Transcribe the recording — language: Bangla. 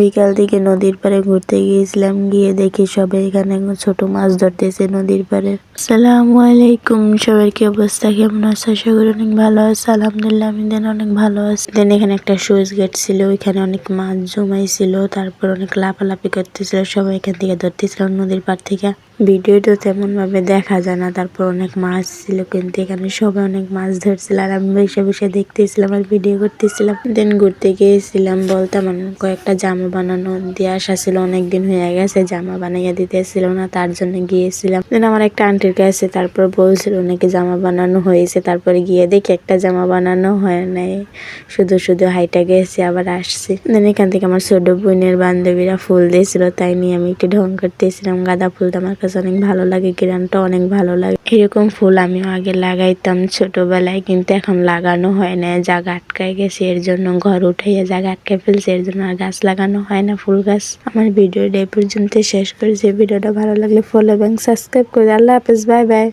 বিকাল দিকে নদীর পারে ঘুরতে গিয়েছিলাম। গিয়ে দেখি সবাই এখানে ছোট মাছ ধরতেছে নদীর পাড়ে। সালাম আলাইকুম, সবার কি অবস্থা? কেমন আছে? আশা করি অনেক ভালো আছে। আলহামদুলিল্লাহ, আমি দেন অনেক ভালো আছি। দেন এখানে একটা সুইচ গেট ছিল, ওইখানে অনেক মাছ জমাইছিল, তারপর অনেক লাফালাফি করতেছিল, সবাই এখান থেকে ধরতেছিলাম নদীর পাড় থেকে। ভিডিওটা তেমন ভাবে দেখা যায় না। তারপর অনেক মাছ ছিল কিন্তু এখানে সবাই অনেক মাছ ধরছিল। আর আমি বসে বসে দেখতেছিলাম আর ভিডিও করতেছিলাম। দেন ঘুরতে গিয়েছিলাম বলতাম আমার কয়েকটা জামা বানানো দিয়ে আসা ছিল। অনেকদিন হয়ে গেছে, জামা বানাইয়া দিতেছিল না, তার জন্য গিয়েছিলাম। দেন আমার একটা আন্টির কাছে তারপর বলছিল নাকি জামা বানানো হয়েছে। তারপরে গিয়ে দেখি একটা জামা বানানো হয় নাই। শুধু শুধু হাইটা গেছে, আবার আসছি। দেন এখান থেকে আমার ছোট বোনের বান্ধবীরা ফুল দিয়েছিল, তাই নিয়ে আমি একটু ঢং করতেছিলাম। গাঁদা ফুলটা আমার কাছে অনেক ভালো লাগে গ্রানটা অনেক ভালো লাগে। এরকম ফুল আমিও আগে লাগাইতাম ছোটবেলায়, কিন্তু এখন লাগানো হয় না। জায়গা আটকায় গেছে, এর জন্য ঘর উঠাইয়া জায়গা আটকে ফেলছে, এর জন্য আর গাছ লাগানো হয় না ফুল গাছ। আমার ভিডিওটা এই পর্যন্ত শেষ করেছি। ভিডিওটা ভালো লাগলে ফলো এবং সাবস্ক্রাইব করে। আল্লাহ হাফেজ বাই বাই